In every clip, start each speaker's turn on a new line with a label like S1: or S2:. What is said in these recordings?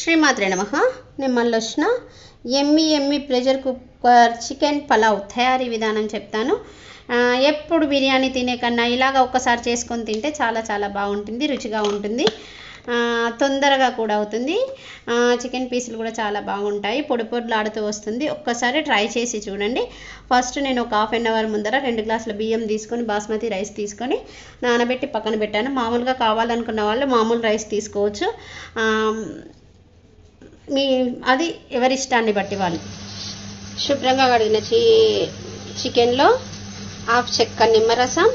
S1: శ్రీమాత్రే నమ. నేను మళ్ళీ వచ్చిన ఎమ్మి ఎమ్మి ప్రెషర్ కుక్కర్ చికెన్ పలావ్ తయారీ విధానం చెప్తాను. ఎప్పుడు బిర్యానీ తినే కన్నా ఇలాగ ఒక్కసారి చేసుకొని తింటే చాలా చాలా బాగుంటుంది రుచిగా ఉంటుంది. తొందరగా కూడా అవుతుంది. చికెన్ పీసులు కూడా చాలా బాగుంటాయి. పొడి పొడిలాడుతూ వస్తుంది. ఒక్కసారి ట్రై చేసి చూడండి. ఫస్ట్ నేను ఒక హాఫ్ అన్ అవర్ ముందర రెండు గ్లాసుల బియ్యం తీసుకొని బాస్మతి రైస్ తీసుకొని నానబెట్టి పక్కన పెట్టాను. మామూలుగా కావాలనుకున్న వాళ్ళు మామూలు రైస్ తీసుకోవచ్చు. మీ అది ఎవరిష్టాన్ని బట్టి వాళ్ళు? శుభ్రంగా కడిగిన చి చికెన్లో హాఫ్ చెక్క నిమ్మరసం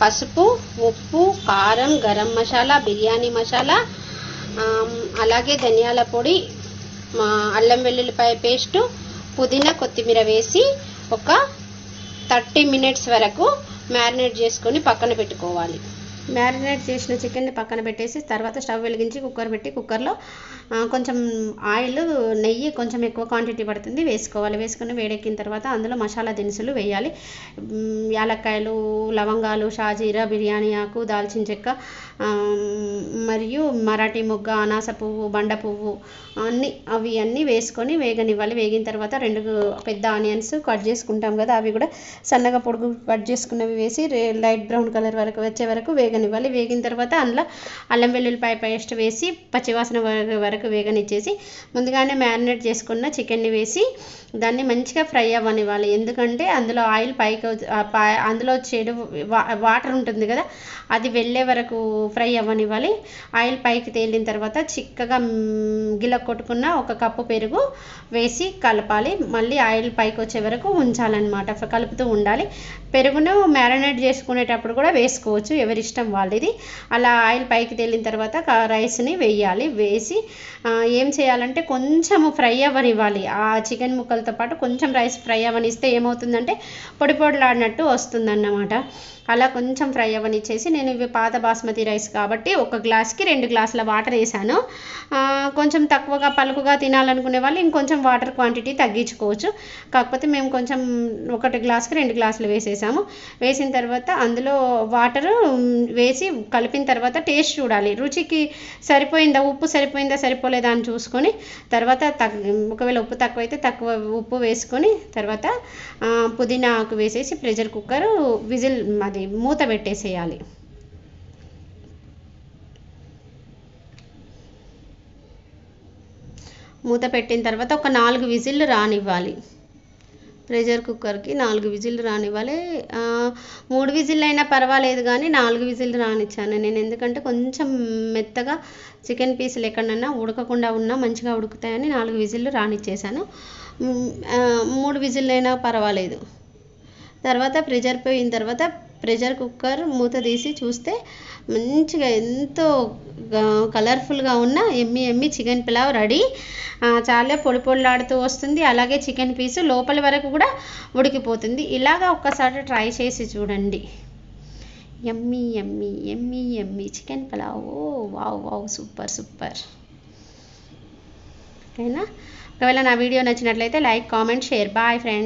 S1: పసుపు ఉప్పు కారం గరం మసాలా బిర్యానీ మసాలా అలాగే ధనియాల పొడి అల్లం వెల్లుల్లిపాయ పేస్టు పుదీనా కొత్తిమీర వేసి ఒక థర్టీ మినిట్స్ వరకు మ్యారినేట్ చేసుకొని పక్కన పెట్టుకోవాలి. మ్యారినేట్ చేసిన చికెన్ని పక్కన పెట్టేసి తర్వాత స్టవ్ వెలిగించి కుక్కర్ పెట్టి కుక్కర్లో కొంచెం ఆయిల్ నెయ్యి కొంచెం ఎక్కువ క్వాంటిటీ పడుతుంది వేసుకోవాలి. వేసుకుని వేడెక్కిన తర్వాత అందులో మసాలా దినుసులు వేయాలి. యాలక్కాయలు లవంగాలు షాజీరా బిర్యానీ ఆకు దాల్చిన చెక్క మరియు మరాఠీ మొగ్గ అనాస పువ్వు బండ పువ్వు అన్నీ అవి అన్నీ వేసుకొని వేగనివ్వాలి. వేగిన తర్వాత రెండు పెద్ద ఆనియన్స్ కట్ చేసుకుంటాం కదా అవి కూడా సన్నగా పొడుగు కట్ చేసుకున్నవి వేసి లైట్ బ్రౌన్ కలర్ వరకు వచ్చే వరకు వేగనివ్వాలి. వేగిన తర్వాత అందులో అల్లం వెల్లుల్లిపాయ పేస్ట్ వేసి పచ్చివాసన వరకు వేగనిచ్చేసి ముందుగానే మ్యారినేట్ చేసుకున్న చికెన్ని వేసి దాన్ని మంచిగా ఫ్రై అవ్వనివ్వాలి. ఎందుకంటే అందులో ఆయిల్ పైకి వచ్చి- అందులో చెడు వా- వాటర్ ఉంటుంది కదా అది వెళ్ళే వరకు ఫ్రై అవ్వనివ్వాలి. ఆయిల్ పైకి తేలిన తర్వాత చిక్కగా మ్, గిల కొట్టుకున్న ఒక కప్పు పెరుగు వేసి కలపాలి. మళ్ళీ ఆయిల్ పైకి వచ్చే వరకు ఉంచాలన్నమాట. కలుపుతూ ఉండాలి. పెరుగును మ్యారినేట్ చేసుకునేటప్పుడు కూడా వేసుకోవచ్చు. ఎవరి ఇష్టం వాళ్ళది. అలా ఆయిల్ పైకి తేలిన తర్వాత రైస్ని వేయాలి. వేసి ఏం చేయాలంటే కొంచెము ఫ్రై అవ్వనివ్వాలి. ఆ చికెన్ ముక్కలతో పాటు కొంచెం రైస్ ఫ్రై అవ్వనిస్తే ఏమవుతుందంటే పొడి పొడిలాడినట్టు వస్తుందన్నమాట. అలా కొంచెం ఫ్రై అవ్వనిచ్చేసి నేను ఇవి పాత బాస్మతి రైస్ కాబట్టి ఒక గ్లాస్కి రెండు గ్లాసుల వాటర్ వేసాను. కొంచెం తక్కువగా పలుకుగా తినాలనుకునే వాళ్ళు ఇంకొంచెం వాటర్ క్వాంటిటీ తగ్గించుకోవచ్చు. కాకపోతే మేము కొంచెం ఒకటి గ్లాస్కి రెండు గ్లాసులు వేసేసాము. వేసిన తర్వాత అందులో వాటరు వేసి కలిపిన తర్వాత టేస్ట్ చూడాలి. రుచికి సరిపోయిందా ఉప్పు సరిపోయిందా సరిపోలేదా అని చూసుకొని తర్వాత తగ్ ఒకవేళ ఉప్పు తక్కువైతే తక్కువ ఉప్పు వేసుకొని తర్వాత పుదీనాకు పుదీనా ఆకు వేసేసి ప్రెషర్ కుక్కర్ విజిల్ అది మూత పెట్టేసేయాలి. మూత పెట్టిన తర్వాత ఒక నాలుగు విజిల్లు రానివ్వాలి. ప్రెషర్ కుక్కర్కి నాలుగు విజిల్లు రానివ్వాలి. మూడు విజిల్ అయినా పర్వాలేదు కానీ నాలుగు విజిల్లు రానిచ్చాను. నేను ఎందుకంటే కొంచెం మెత్తగా చికెన్ పీసులు ఎక్కడన్నా ఉడకకుండా ఉన్నా మంచిగా ఉడుకుతాయని నాలుగు విజిల్లు రానిచ్చేసాను. మూడు విజిల్లు అయినా పర్వాలేదు. తర్వాత ప్రెషర్ పోయిన తర్వాత ప్రెషర్ కుక్కర్ మూత తీసి చూస్తే మంచిగా ఎంతో కలర్ఫుల్గా ఉన్న ఎమ్మి ఎమ్మి చికెన్ పులావ్ రెడీ. చాలా పొడి పొడిలాడుతూ వస్తుంది. అలాగే చికెన్ పీసు లోపల వరకు కూడా ఉడికిపోతుంది. ఇలాగా ఒక్కసారి ట్రై చేసి చూడండి. ఎమ్మి ఎమ్మి ఎమ్మి ఎమ్మి chicken pulao. Oh wow wow super super. ఓకేనా? ఒకవేళ నా వీడియో నచ్చినట్లయితే like comment share. Bye friends.